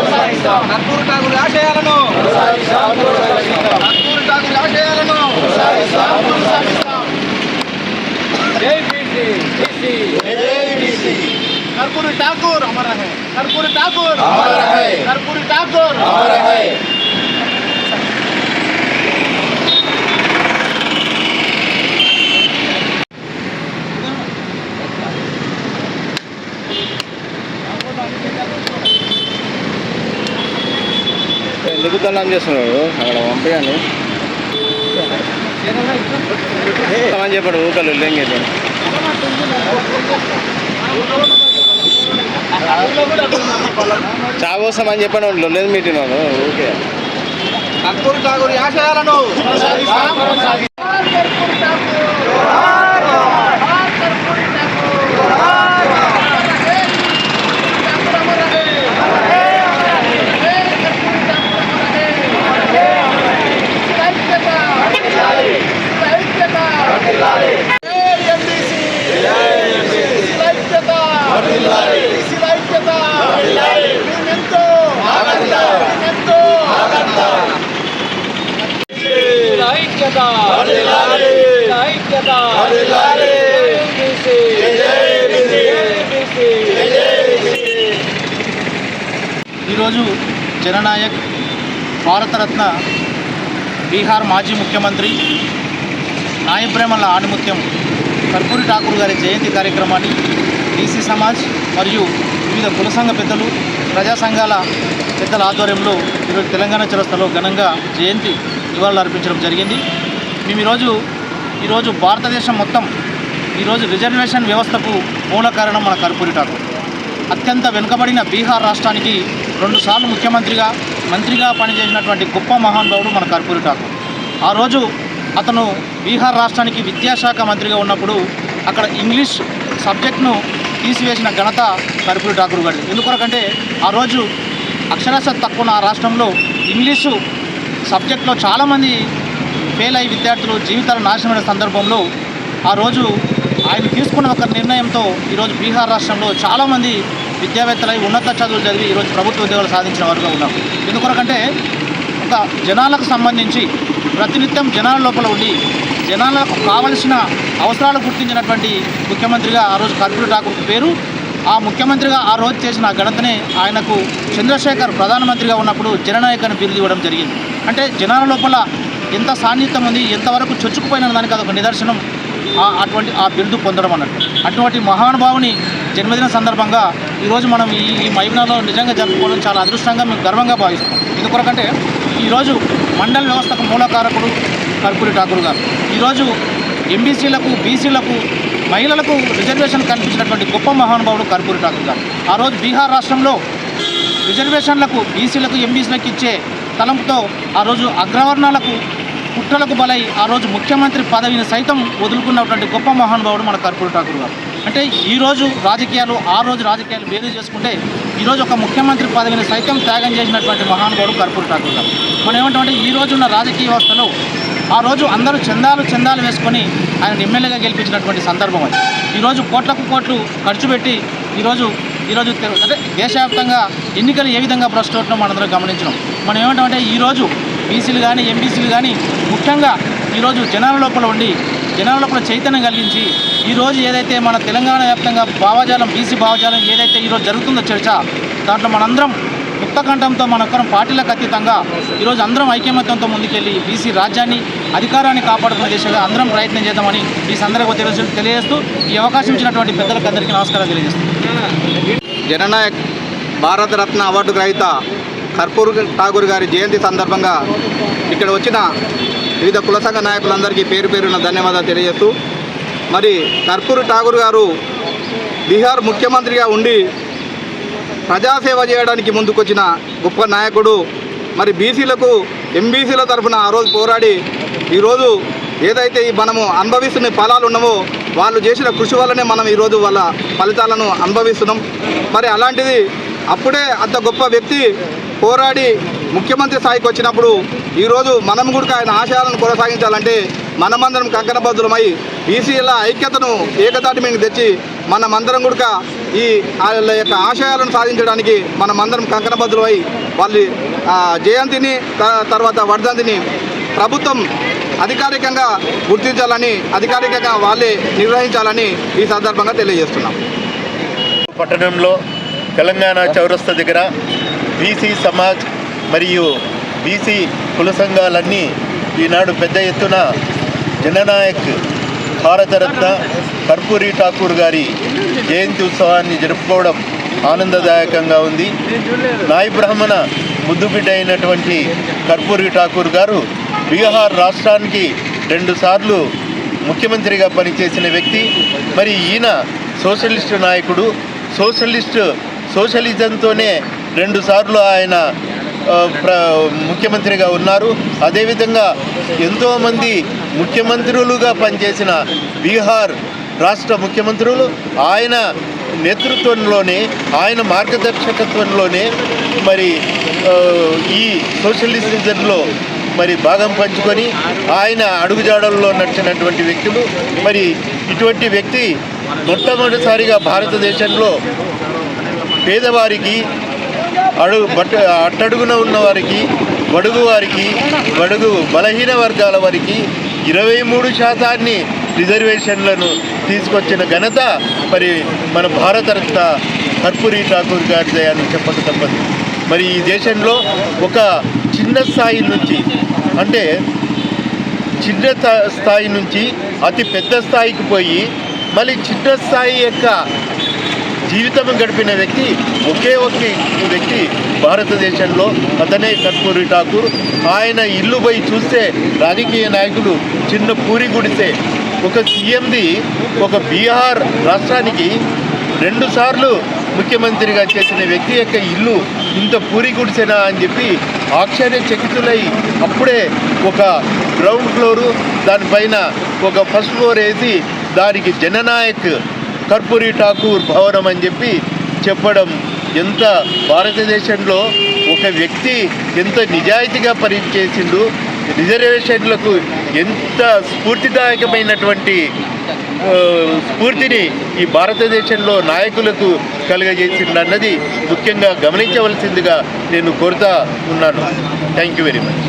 కర్పూర్ ఠాగూర్ ఆశయాలను కర్పూర్ ఠాగూర్ ఆశయాలను జై బీసీ బీసీ कर्पूरी ठाकुर हमारा है कर्पूरी ठाकुर हमारा है। कर्पूरी ठाकुर हमारा है దళం చేస్తున్నాడు. అక్కడ పంపించాను అని చెప్పాడు? ఊకలు లెంగేది చావోసం అని చెప్పాను లేదు మీటింగ్ వాడు ఊకే. కర్పూర్ ఈరోజు జననాయక్ భారతరత్న బీహార్ మాజీ ముఖ్యమంత్రి నాయప్రేమల ఆణిముత్యం కర్పూరి ఠాకూర్ గారి జయంతి కార్యక్రమాన్ని బీసీ సమాజ్ మరియు వివిధ కుల సంఘ పెద్దలు ప్రజా సంఘాల పెద్దల ఆధ్వర్యంలో ఈరోజు తెలంగాణ చరస్థలో ఘనంగా జయంతి నివాళులు అర్పించడం జరిగింది. మేము ఈరోజు ఈరోజు భారతదేశం మొత్తం ఈరోజు రిజర్వేషన్ వ్యవస్థకు మూల కారణం మన కర్పూరి ఠాకూర్. అత్యంత వెనుకబడిన బీహార్ రాష్ట్రానికి రెండుసార్లు ముఖ్యమంత్రిగా మంత్రిగా పనిచేసినటువంటి గొప్ప మహానుభావుడు మన కర్పూరి ఠాకూర్. ఆ రోజు అతను బీహార్ రాష్ట్రానికి విద్యాశాఖ మంత్రిగా ఉన్నప్పుడు అక్కడ ఇంగ్లీష్ సబ్జెక్ట్ను తీసివేసిన ఘనత కర్పూరి ఠాకూర్ గారిది. ఎందుకొరకంటే ఆ రోజు అక్షరాస్యత తక్కువ ఆ రాష్ట్రంలో ఇంగ్లీషు సబ్జెక్ట్లో చాలామంది ఫెయిల్ అయ్యి విద్యార్థులు జీవితాలు నాశనమైన సందర్భంలో ఆ రోజు ఆయన తీసుకున్న ఒక నిర్ణయంతో ఈరోజు బీహార్ రాష్ట్రంలో చాలామంది విద్యావేత్తలై ఉన్నత చదువులు చదివి ఈరోజు ప్రభుత్వ ఉద్యోగాలు సాధించిన వారుగా ఉన్నాం. ఎందుకొరకంటే ఒక జనాలకు సంబంధించి ప్రతినిత్యం జనాల లోపల ఉండి జనాలకు కావలసిన అవసరాలు గుర్తించినటువంటి ముఖ్యమంత్రిగా ఆ రోజు కర్పూరి ఠాకూర్ పేరు. ఆ ముఖ్యమంత్రిగా ఆ రోజు చేసిన ఘనతనే ఆయనకు చంద్రశేఖర్ ప్రధానమంత్రిగా ఉన్నప్పుడు జననాయక్ అని బిరుదు ఇవ్వడం జరిగింది. అంటే జనాల లోపల ఎంత సాన్నిహిత్యం ఉంది ఎంతవరకు చొచ్చుకుపోయిన దానికి అదొక నిదర్శనం ఆ- అటువంటి ఆ బిరుదు పొందడం అన్నట్టు. అటువంటి మహానుభావుని జన్మదిన సందర్భంగా ఈరోజు మనం ఈ ఈ మైదానంలో నిజంగా జరుపుకోవడం చాలా అదృష్టంగా మేము గర్వంగా భావిస్తాం ఎందుకొరకంటే ఈరోజు మండల వ్యవస్థకు మూలకారకుడు కర్పూరి ఠాకూర్ గారు. ఈరోజు ఎంబీసీలకు బీసీలకు మహిళలకు రిజర్వేషన్ కల్పించినటువంటి గొప్ప మహానుభావుడు కర్పూరి ఠాకూర్ గారు. ఆ రోజు బీహార్ రాష్ట్రంలో రిజర్వేషన్లకు బీసీలకు ఎంబీసీలకు ఇచ్చే తలంపుతో ఆ రోజు అగ్రవర్ణాలకు కుట్రలకు బలై ఆ రోజు ముఖ్యమంత్రి పదవిని సైతం వదులుకున్నటువంటి గొప్ప మహానుభావుడు మన కర్పూరి ఠాకూర్ గారు. అంటే ఈరోజు రాజకీయాలు ఆ రోజు రాజకీయాలు వేరు చేసుకుంటే ఈరోజు ఒక ముఖ్యమంత్రి పదవిని సైతం త్యాగం చేసినటువంటి మహానుభావుడు కర్పూరి ఠాకూర్ గారు. మనం ఏమంటామంటే ఈ రోజు ఉన్న రాజకీయ వ్యవస్థలో ఆ రోజు అందరూ చందాలు చందాలు వేసుకొని ఆయన ఎమ్మెల్యేగా గెలిపించినటువంటి సందర్భం అది. ఈరోజు కోట్లకు కోట్లు ఖర్చు పెట్టి ఈరోజు ఈరోజు అంటే దేశవ్యాప్తంగా ఎన్నికలు ఏ విధంగా భ్రష్టు అవుతున్నాం మనందరం గమనించడం మనం ఏమంటామంటే ఈరోజు బీసీలు కానీ ఎంబీసీలు కానీ ముఖ్యంగా ఈరోజు జనాల లోపల ఉండి జనాల లోపల చైతన్యం కలిగించి ఈరోజు ఏదైతే మన తెలంగాణ వ్యాప్తంగా భావజాలం బీసీ భావజాలం ఏదైతే ఈరోజు జరుగుతుందో చర్చ దాంట్లో మనందరం ముక్తకంఠంతో మనొక్కరం పార్టీలకు అతీతంగా ఈరోజు అందరం ఐక్యమత్యంతో ముందుకెళ్ళి బీసీ రాజ్యాన్ని అధికారాన్ని కాపాడుకునే దిశగా అందరం ప్రయత్నం చేద్దామని ఈ సందర్భంగా తెలుసు తెలియజేస్తూ ఈ అవకాశం ఇచ్చినటువంటి పెద్దలకు అందరికీ నమస్కారం తెలియజేస్తున్నాను. జననాయక్ భారతరత్న అవార్డు గ్రహీత కర్పూర్ ఠాగూర్ గారి జయంతి సందర్భంగా ఇక్కడ వచ్చిన వివిధ కుల సంఘ నాయకులందరికీ పేరు పేరున ధన్యవాదాలు తెలియజేస్తూ మరి కర్పూర్ ఠాగూర్ గారు బీహార్ ముఖ్యమంత్రిగా ఉండి ప్రజాసేవ చేయడానికి ముందుకొచ్చిన గొప్ప నాయకుడు మరి బీసీలకు ఎంబీసీల తరఫున ఆ రోజు పోరాడి ఈరోజు ఏదైతే ఈ మనము అనుభవిస్తున్న ఫలాలు ఉన్నామో వాళ్ళు చేసిన కృషి వల్లనే మనం ఈరోజు వాళ్ళ ఫలితాలను అనుభవిస్తున్నాం. మరి అలాంటిది అప్పుడే అంత గొప్ప వ్యక్తి పోరాడి ముఖ్యమంత్రి స్థాయికి వచ్చినప్పుడు ఈరోజు మనం కూడా ఆయన ఆశయాలను కొనసాగించాలంటే మనమందరం కంకణబద్ధులమై బీసీల ఐక్యతను ఏకతాటి మీద తెచ్చి మనమందరం కూడా ఈ వాళ్ళ యొక్క ఆశయాలను సాధించడానికి మనమందరం కంకణబద్ధులమై వాళ్ళ జయంతిని త- తర్వాత వర్ధంతిని ప్రభుత్వం అధికారికంగా గుర్తించాలని అధికారికంగా వాళ్ళే నిర్వహించాలని ఈ సందర్భంగా తెలియజేస్తున్నాం. పట్టణంలో తెలంగాణ చౌరస్తా దగ్గర బీసీ సమాజ్ మరియు బీసీ కుల సంఘాలన్నీ ఈనాడు పెద్ద ఎత్తున జననాయక్ భారతరత్న కర్పూరి ఠాకూర్ గారి జయంతి ఉత్సవాన్ని జరుపుకోవడం ఆనందదాయకంగా ఉంది. నాయ బ్రాహ్మణ ముద్దుబిడ్డ అయినటువంటి కర్పూరి ఠాకూర్ గారు బీహార్ రాష్ట్రానికి రెండుసార్లు ముఖ్యమంత్రిగా పనిచేసిన వ్యక్తి. మరి ఈయన సోషలిస్టు నాయకుడు. సోషలిస్ట్ సోషలిజంతోనే రెండుసార్లు ఆయన ప్ర ముఖ్యమంత్రిగా ఉన్నారు. అదేవిధంగా ఎంతోమంది ముఖ్యమంత్రులుగా పనిచేసిన బీహార్ రాష్ట్ర ముఖ్యమంత్రులు ఆయన నేతృత్వంలోనే ఆయన మార్గదర్శకత్వంలోనే మరి ఈ సోషలిజంలో మరి భాగం పంచుకొని ఆయన అడుగుజాడల్లో నడిచినటువంటి వ్యక్తులు. మరి ఇటువంటి వ్యక్తి మొట్టమొదటిసారిగా భారతదేశంలో పేదవారికి అడుగు బట్ అట్టడుగున ఉన్న వారికి బడుగు వారికి బడుగు బలహీన వర్గాల వారికి ఇరవై మూడు శాతాన్ని రిజర్వేషన్లను తీసుకొచ్చిన ఘనత మరి మన భారతరత్న కర్పూరి ఠాకూర్ గారిదే అని చెప్పక తప్పదు. మరి ఈ దేశంలో ఒక చిన్న స్థాయి నుంచి అంటే చిన్న స్థాయి నుంచి అతి పెద్ద స్థాయికి పోయి మళ్ళీ చిన్న స్థాయి యొక్క జీవితం గడిపిన వ్యక్తి ఒకే ఒక వ్యక్తి భారతదేశంలో అతనే కర్పూరి ఠాకూర్. ఆయన ఇల్లు పోయి చూస్తే రాజకీయ నాయకుడు చిన్న పూరి గుడిసే. ఒక సీఎంది ఒక బీహార్ రాష్ట్రానికి రెండుసార్లు ముఖ్యమంత్రిగా చేసిన వ్యక్తి యొక్క ఇల్లు ఇంత పూరి గుడిసెనా అని చెప్పి ఆశ్చర్యచకితులై అప్పుడే ఒక గ్రౌండ్ ఫ్లోరు దానిపైన ఒక ఫస్ట్ ఫ్లోర్ వేసి దానికి జననాయక్ కర్పూరి ఠాకూర్ భవనం అని చెప్పి చెప్పడం ఎంత భారతదేశంలో ఒక వ్యక్తి ఎంత నిజాయితీగా పనిచేసిండు రిజర్వేషన్లకు ఎంత స్ఫూర్తిదాయకమైనటువంటి స్ఫూర్తిని ఈ భారతదేశంలో నాయకులకు కలుగజేసిండన్నది ముఖ్యంగా గమనించవలసిందిగా నేను కోరుతా ఉన్నాను. Thank you very much